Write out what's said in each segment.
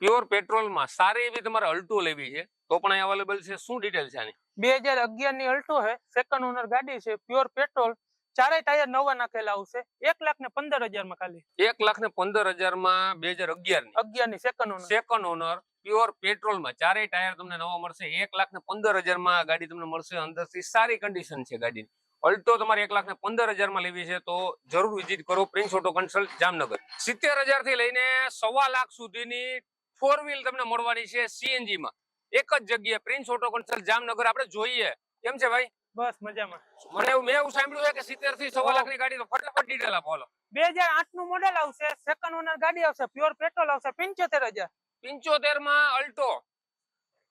Pure પેટ્રોલમાં સારી એવી તમારે અલ્ટો લેવી છે. તો પણ અહીં અવેલેબલ છે. શું ડિટેલ છે આની? બે હજાર અગિયારની અલ્ટો છે સેકન્ડ ઓનર ગાડી છે. પ્યોર પેટ્રોલ ચારેય ટાયર નવા નાખેલા આવશે. એક લાખ ને પંદર હજારમાં ખાલી. એક લાખ ને પંદર હજારમાં બે હજાર અગિયારની અગિયારની second owner second owner pure પેટ્રોલમાં ચારેય ટાયર તમને નવા મળશે. એક લાખ ને પંદર હજારમાં ગાડી તમને મળશે. અંદરથી સારી કન્ડિશન છે ગાડીની. અલ્ટો તમારે એક લાખ ને પંદર હજારમાં લેવી છે તો જરૂર વિઝિટ કરો. Prince Auto Consult Jamnagar. સિત્તેર હજારથી લઈને સવા લાખ સુધીની ફોર વ્હીલ તમને મળવાની છે સીએનજી માં. એક જ જગ્યાએ પ્રિન્સ ઓટો કન્સલ્ટ જામનગર આપણે જોઈએ. કેમ છે ભાઈ? બસ મજામાં. મને એવું મેં એવું સાંભળ્યું છે કે સિત્તેરથી સવા લાખની ગાડી તો ફટાફટ ડિટેલ આપો. બે હજાર આઠનું મોડેલ આવશે સેકન્ડ ઓનર ગાડી આવશે પ્યોર પેટ્રોલ આવશે પંચોતેર હજાર. પંચોતેરમાં અલ્ટો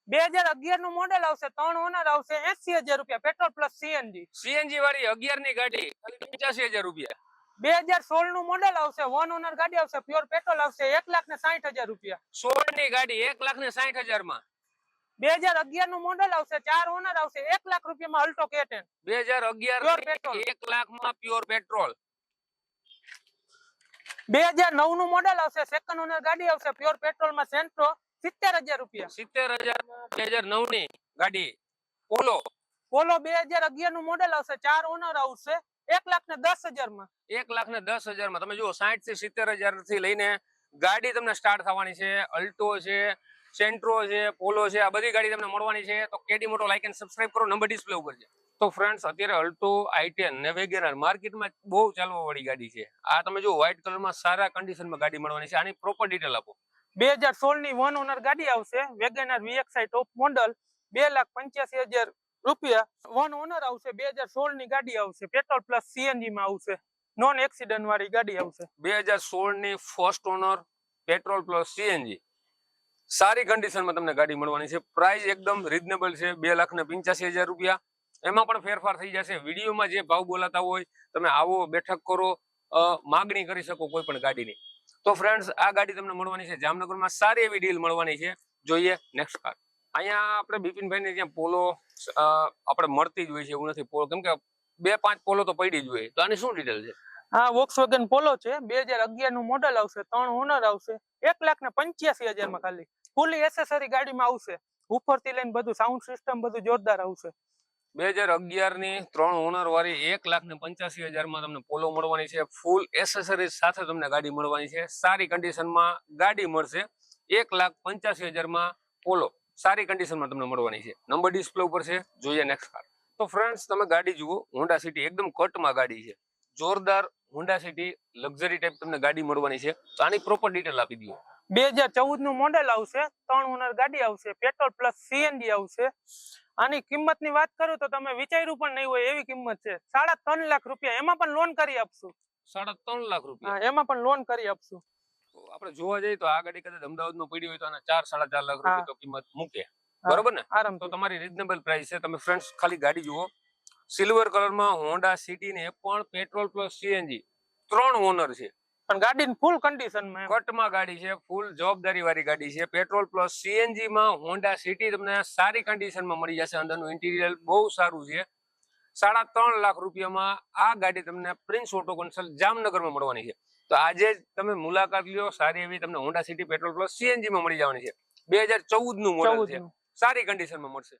બે હજાર અગિયારનું મોડેલ આવશે ત્રણ ઓનર આવશે એસી હજાર રૂપિયા પેટ્રોલ પ્લસ સીએનજી સીએનજી વાળી અગિયારની ગાડી ખાલી પંચ્યાસી હજાર રૂપિયા. બે હજાર સોળનું મોડેલ આવશે વન ઓનર ગાડી આવશે પ્યોર પેટ્રોલ આવશે એક લાખ ને સાઠ હજાર રૂપિયા. સોળની ગાડી એક લાખ ને સાઠ હજારમાં બે હજાર અગિયારનું મોડેલ આવશે ચાર ઓનર આવશે એક લાખ રૂપિયામાં અલ્ટો કેટેન બે હજાર અગિયાર એક લાખમાં પ્યોર પેટ્રોલ બે હજાર નવનું મોડેલ આવશે સેકન્ડ ઓનર ગાડી આવશે પ્યોર પેટ્રોલમાં સેન્ટ્રો સિત્તેર હજાર રૂપિયા. સિત્તેર હજાર બે હજાર નવની ગાડી. પોલો પોલો બે હજાર અગિયારનું મોડેલ આવશે ચાર ઓનર આવશે એક લાખ ને દસ હજારમાં એક લાખ ને દસ હજારમાં તમે જુઓ સાઠથી સિત્તેર હજારથી લઈને ગાડી તમને સ્ટાર્ટ થવાની છે. અલ્ટો છે સેન્ટ્રો છે પોલો છે આ બધી ગાડી તમને મળવાની છે. તો KD Moto like and subscribe કરો. નંબર ડિસ્પ્લે ઉપર છે. તો ફ્રેન્ડ્સ અત્યારે અલ્ટો આઈટેન ને વેગેનર માર્કેટમાં બહુ ચાલવા વાળી ગાડી છે. આ તમે જો વ્હાઇટ કલરમાં સારા કન્ડિશનમાં ગાડી મળવાની છે. આની પ્રોપર ડિટેલ આપો. બે હજાર સોળની વન ઓનર ગાડી આવશે. વેગેનર વીએક્સઆઈ ટોપ મોડલ બે લાખ પંચ્યાસી હજાર રૂપિયા વન ઓનર આવશે, બે હજાર સોળની ગાડી આવશે પેટ્રોલ પ્લસ સીએનજી માં આવશે નોન એક્સિડન્ટ વાળી ગાડી આવશે. બે હજાર સોળની first owner petrol plus CNG સારી કન્ડિશનમાં તમને ગાડી મળવાની છે. પ્રાઇસ એકદમ રિઝનેબલ છે, બે લાખ ને પંચ્યાસી હજાર રૂપિયા. એમાં પણ ફેરફાર થઈ જશે. વિડીયોમાં જે ભાવ બોલાતા હોય, તમે આવો, બેઠક કરો માગણી કરી શકો કોઈ પણ ગાડીની. તો ફ્રેન્ડ્સ આ ગાડી તમને મળવાની છે. જામનગરમાં સારી એવી ડીલ મળવાની છે. જોઈએ નેક્સ્ટ કાર અહીંયા આપણે બિપિનભાઈને ત્યાં પોલો આપણે મળતી જ હોય છે એવું નથી. પોલો કેમ કે બે પાંચ પોલો તો પડી જ હોય. તો આની શું ડિટેલ છે? હા વોક્સવેગન પોલો છે બે હજાર અગિયારનું મોડલ આવશે ત્રણ ઓનર આવશે એક લાખ ને પંચ્યાસી હજારમાં ખાલી. ફૂલી એસેસરી ગાડીમાં આવશે. ઉપરથી લઈને બધું સાઉન્ડ સિસ્ટમ બધું જોરદાર આવશે. બે હજાર અગિયારની ત્રણ ઓનર વાળી એક લાખ ને પંચ્યાસી હજારમાં તમને પોલો મળવાની છે. ફૂલ એસેસરીઝ સાથે તમને ગાડી મળવાની છે. સારી કન્ડિશનમાં ગાડી મળશે. એક લાખ પંચ્યાસી હજારમાં પોલો સારી કન્ડિશનમાં તમને મળવાની છે. નંબર ડિસ્પ્લે ઉપર છે. જોઈએ નેક્સ્ટ કાર તો ફ્રેન્ડ્સ તમે ગાડી જુઓ. હોન્ડા સિટી એકદમ કટમાં ગાડી છે. જોરદાર હોન્ડા સિટી લક્ઝરી ટાઈપ તમને ગાડી મળવાની છે. તો આની પ્રોપર ડિટેલ આપી દો બે હજાર ચૌદનું મોડેલ આવશે ત્રણ ઓનર ગાડી આવશે પેટ્રોલ પ્લસ સીએનજી આવશે. આની કિંમતની વાત કરું તો તમે વિચાર્યું પણ નહીં હોય એવી કિંમત છે. સાડા ત્રણ લાખ રૂપિયા. એમાં પણ લોન કરી આપશું. સાડા ત્રણ લાખ રૂપિયા. એમાં પણ લોન કરી આપશું. આપણે જોવા જઈએ તો આ ગાડી કદાચ અમદાવાદમાં પડી હોય તો આના ચાર સાડા ચાર લાખ રૂપિયા તો કિંમત મૂકે. બરોબર ને? તો તમારી રીઝનેબલ પ્રાઇસ છે. તમે ફ્રેન્ડ્સ ખાલી ગાડી જુઓ. સિલ્વર કલરમાં હોન્ડા સિટી ને પણ પેટ્રોલ પ્લસ સીએનજી ત્રણ ઓનર છે. પણ ગાડી ફૂલ કન્ડિશન કટમાં ગાડી છે ફૂલ જવાબદારી વાળી ગાડી છે. પેટ્રોલ પ્લસ સીએનજી માં હોન્ડા સિટી તમને સારી કન્ડિશનમાં મળી જશે. અંદરનું ઇન્ટિરિયર બહુ સારું છે. સાડા ત્રણ લાખ રૂપિયામાં આ ગાડી તમને પ્રિન્સ ઓટો કન્સલ્ટ જામનગરમાં મળવાની છે. તો આજે તમે મુલાકાત લ્યો સારી એવી તમને Honda City petrol plus CNG માં મળી જવાની છે. બે હજાર ચૌદનું મોડલ છે સારી સારી કન્ડિશનમાં મળશે.